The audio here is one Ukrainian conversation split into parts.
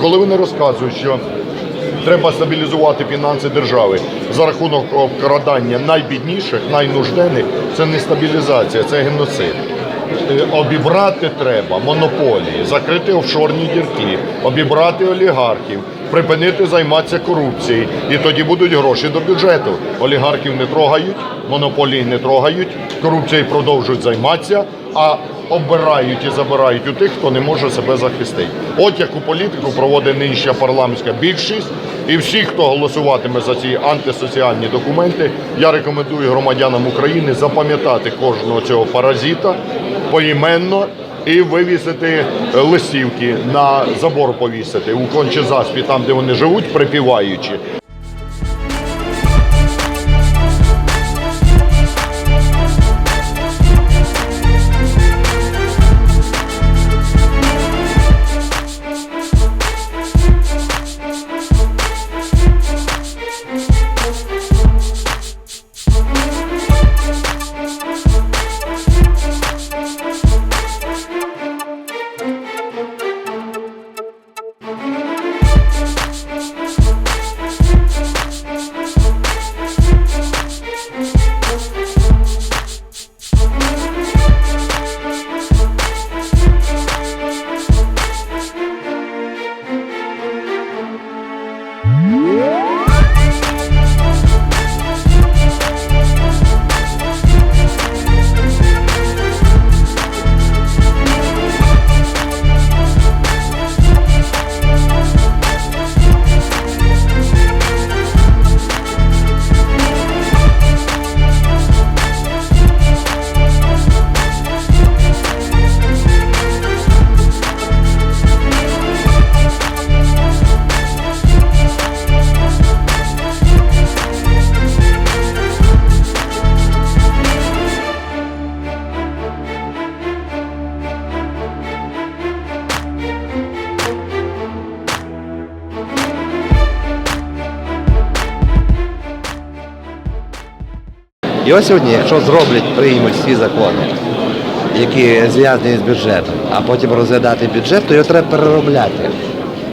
коли вони розказують, що треба стабілізувати фінанси держави за рахунок обкрадання найбідніших, найнужденних, це не стабілізація, це геноцид. Е, Обібрати треба монополії, закрити офшорні дірки, обібрати олігархів, припинити займатися корупцією. І тоді будуть гроші до бюджету. Олігархів не трогають, монополії не трогають, корупцією продовжують займатися, а обирають і забирають у тих, хто не може себе захистити. От яку політику проводить нинішня парламентська більшість. І всі, хто голосуватиме за ці антисоціальні документи, я рекомендую громадянам України запам'ятати кожного цього паразита поіменно і вивісити е, листівки на забор повісити у кончезаспі, там де вони живуть, припіваючи. І ось сьогодні, якщо зроблять, приймуть всі закони, які зв'язані з бюджетом, а потім розглядати бюджет, то його треба переробляти.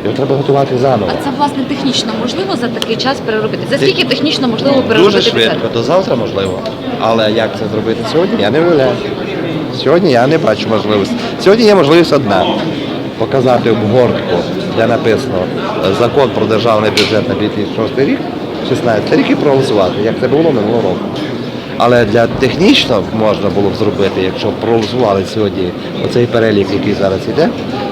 Його треба готувати заново. А це власне технічно можливо за такий час переробити? За скільки технічно можливо переробити? Дуже швидко, бюджет? до завтра можливо. Але як це зробити сьогодні, я не виявляю. Сьогодні я не бачу можливості. Сьогодні є можливість одна показати обгортку, де написано закон про державний бюджет на 2006 рік, 16 рік і проголосувати, як це було минулого року. Але для технічно можна було б зробити, якщо проголосували сьогодні оцей перелік, який зараз іде,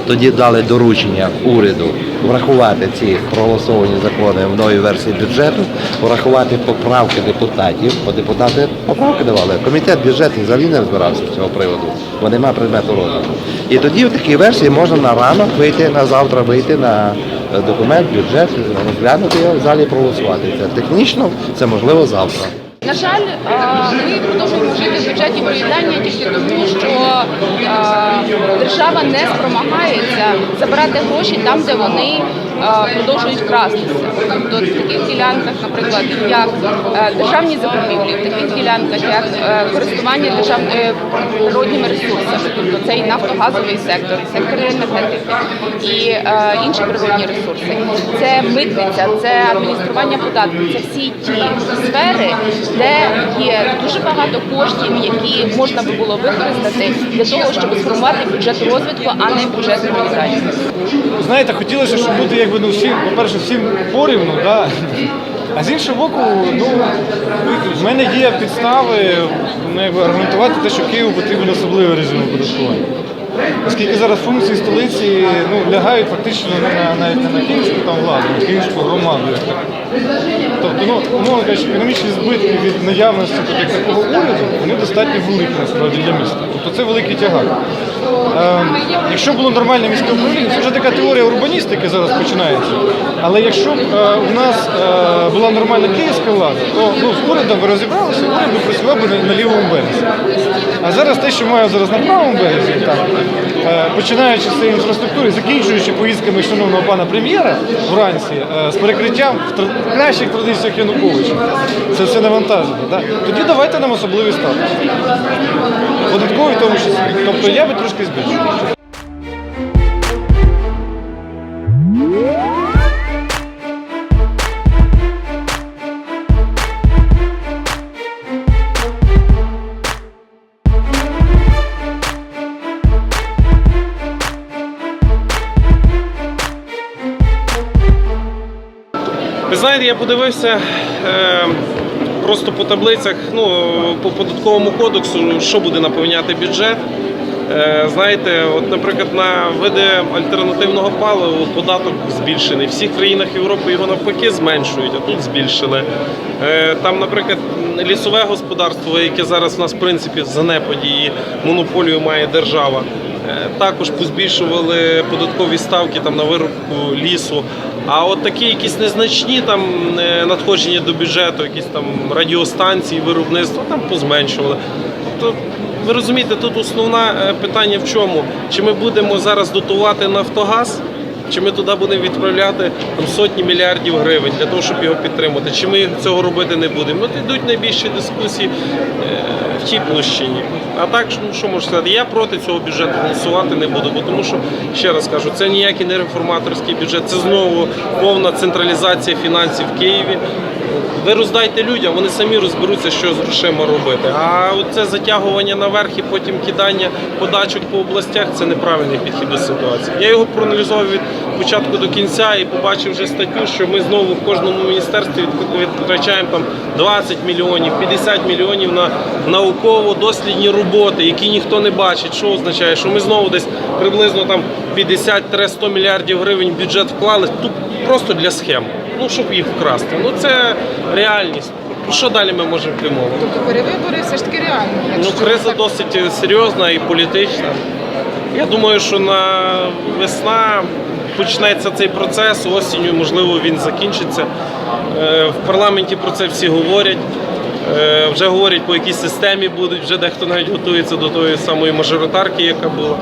тоді дали доручення уряду врахувати ці проголосовані закони в новій версії бюджету, врахувати поправки депутатів, бо депутати поправки давали. Комітет бюджетний взагалі не розбирався з цього приводу, бо нема предмету розгляду. І тоді в такій версії можна на ранок вийти, на завтра вийти на е, документ, бюджет, розглянути його в залі проголосувати. Це технічно, це можливо завтра. На жаль, ми продовжуємо жити в бюджеті проїдання тільки тому, що держава не спромагається забирати гроші там, де вони а, продовжують крастися. Тобто в таких ділянках, наприклад, як е, державні закупівлі, в таких ділянках, як е, користування е, природніми ресурсами, тобто це і нафтогазовий сектор, сектор енергетики, і е, інші природні ресурси. Це митниця, це адміністрування податків, це всі ті сфери, де є дуже багато коштів, які можна би було використати для того, щоб сформувати бюджет розвитку, а не бюджет організації. Знаєте, хотілося, щоб бути якби ну всім, по-перше, всім порівну, да? а з іншого боку, ну в мене є підстави ну, якби, аргументувати те, що Києву потрібен особливий режим оподаткування. Оскільки зараз функції столиці ну, лягають фактично на, навіть не на київську там владу, на київську громаду. Тобто, ну, умовно кажучи, економічні збитки від наявності як такого уряду, вони достатньо великі насправді для міста. Тобто це великий тягар. Е, якщо було нормальне міське управління, це вже така теорія урбаністики зараз починається. Але якщо б е, у нас е, була нормальна київська влада, то ну, з урядом би розібралися, уряд би працював би на, на лівому березі. А зараз те, що маю зараз на правому березі, там, е, починаючи з інфраструктури, закінчуючи поїздками шановного пана прем'єра вранці е, з перекриттям в кращих традиціях Януковича, це все навантажено. Да? Тоді давайте нам особливий статус. Податковий тому числі. Тобто я би трошки збільшив. Знаєте, я подивився е, просто по таблицях, ну, по податковому кодексу, що буде наповняти бюджет. Е, знаєте, от, наприклад, на види альтернативного палива податок збільшений. В всіх країнах Європи його навпаки зменшують, а тут збільшили. Е, там, наприклад, лісове господарство, яке зараз у нас в принципі в занепаді і монополію має держава. Також позбільшували податкові ставки там на виробку лісу. А от такі якісь незначні там е, надходження до бюджету, якісь там радіостанції, виробництво там позменшували. Тобто, ви розумієте, тут основне е, питання в чому? Чи ми будемо зараз дотувати Нафтогаз? Чи ми туди будемо відправляти там, сотні мільярдів гривень для того, щоб його підтримати? Чи ми цього робити не будемо? От йдуть найбільші дискусії е, в тій площині. А так, ну, що можу сказати, я проти цього бюджету голосувати не буду, бо тому що, ще раз кажу, це ніякий не реформаторський бюджет, це знову повна централізація фінансів в Києві. Ви роздайте людям, вони самі розберуться, що з грошима робити. А це затягування наверх і потім кидання подачок по областях це неправильний підхід до ситуації. Я його проаналізував від початку до кінця і побачив вже статтю, що ми знову в кожному міністерстві витрачаємо там 20 мільйонів, 50 мільйонів на науково-дослідні роботи, які ніхто не бачить. Що означає, що ми знову десь приблизно там 50-100 мільярдів гривень бюджет вклали тут просто для схем. Ну, щоб їх вкрасти. Ну це реальність. Що далі ми можемо прямовувати? Тобто перевибори все ж таки реально. Ну, криза так. досить серйозна і політична. Я думаю, що на весна почнеться цей процес, осінню, можливо, він закінчиться. Е, В парламенті про це всі говорять. Е, Вже говорять, по якій системі будуть, вже дехто навіть готується до тої самої мажоритарки, яка була.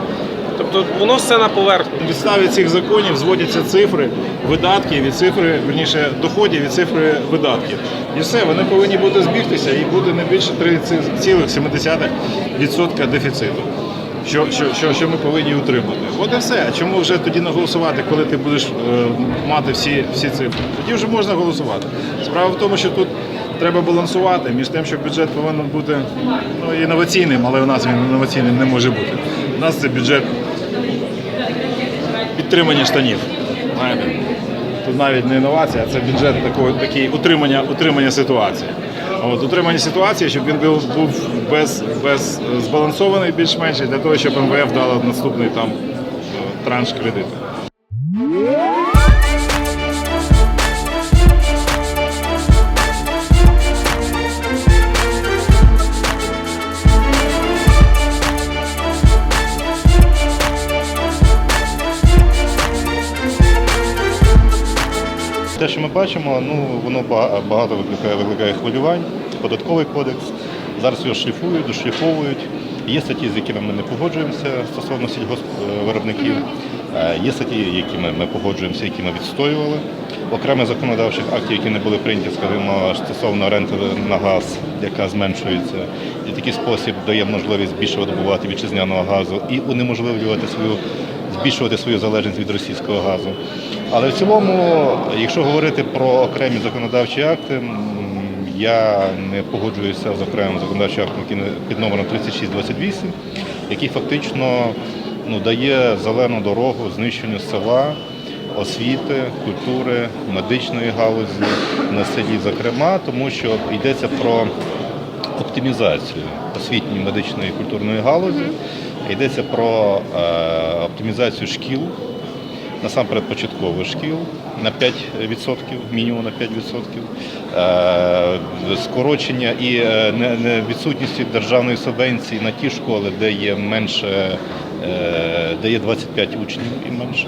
Тобто воно все на поверхні. На підставі цих законів зводяться цифри видатків від цифри, верніше доходів від цифри видатків. І все, вони повинні бути збігтися і буде не більше 3,7% дефіциту. Що, що, що, що ми повинні утримати. От і все. Чому вже тоді не голосувати, коли ти будеш е, мати всі, всі цифри? Тоді вже можна голосувати. Справа в тому, що тут треба балансувати між тим, що бюджет повинен бути ну, інноваційним, але у нас він інноваційним не може бути. У нас це бюджет підтримання штанів. Знаєте? Тут навіть не інновація, а це бюджет такого такий утримання, утримання ситуації. От, утримання ситуації, щоб він був, був без, без збалансований більш-менш для того, щоб МВФ дало наступний там е, транш кредиту. Бачимо, ну воно багато викликає, викликає хвилювань. Податковий кодекс. Зараз його шліфують, дошліфовують. Є статті, з якими ми не погоджуємося стосовно сільгоспвиробників. Е, Є статті, які ми, ми погоджуємося, які ми відстоювали. Окремих законодавчих актів, які не були прийняті, скажімо, стосовно ренти на газ, яка зменшується, і в такий спосіб дає можливість більше видобувати вітчизняного газу і унеможливлювати свою збільшувати свою залежність від російського газу. Але в цілому, якщо говорити про окремі законодавчі акти, я не погоджуюся з окремим законодавчим актом, під номером 3628, який фактично ну, дає зелену дорогу знищенню села, освіти, культури, медичної галузі на селі, зокрема, тому що йдеться про оптимізацію освітньої, медичної і культурної галузі. Йдеться про е, оптимізацію шкіл, насамперед початкових шкіл на 5%, мінімум на 5%, е, скорочення і е, відсутністю державної субвенції на ті школи, де є менше, де є 25 учнів і менше.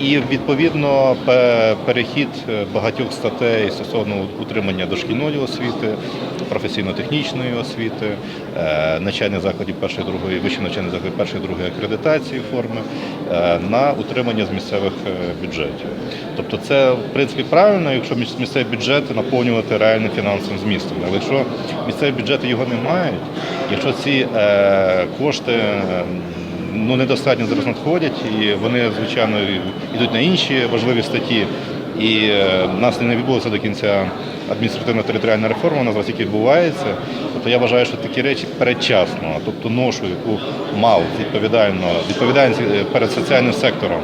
І відповідно перехід багатьох статей стосовно утримання дошкільної освіти, професійно-технічної освіти, е, навчальних закладів першої другої, вищих навчальних закладів першої другої акредитації форми е, на утримання з місцевих е, бюджетів. Тобто це в принципі правильно, якщо міс- місцеві бюджети наповнювати реальним фінансовим змістом. Але якщо місцеві бюджети його не мають, якщо ці кошти е, ну, недостатньо зараз надходять, і вони, звичайно, йдуть на інші важливі статті, і нас не відбулося до кінця адміністративно-територіальна реформа, вона зараз тільки відбувається. Тобто я вважаю, що такі речі передчасно, тобто ношу, яку мав відповідально відповідальність е, перед соціальним сектором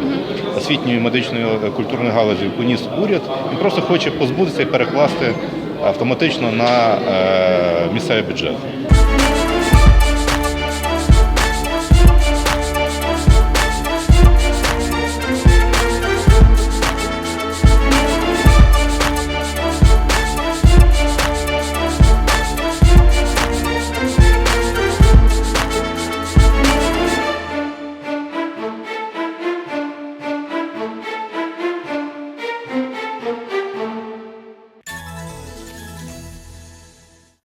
освітньої, медичної, культурної галузі, яку ніс уряд, він просто хоче позбутися і перекласти автоматично на е, місцевий бюджет.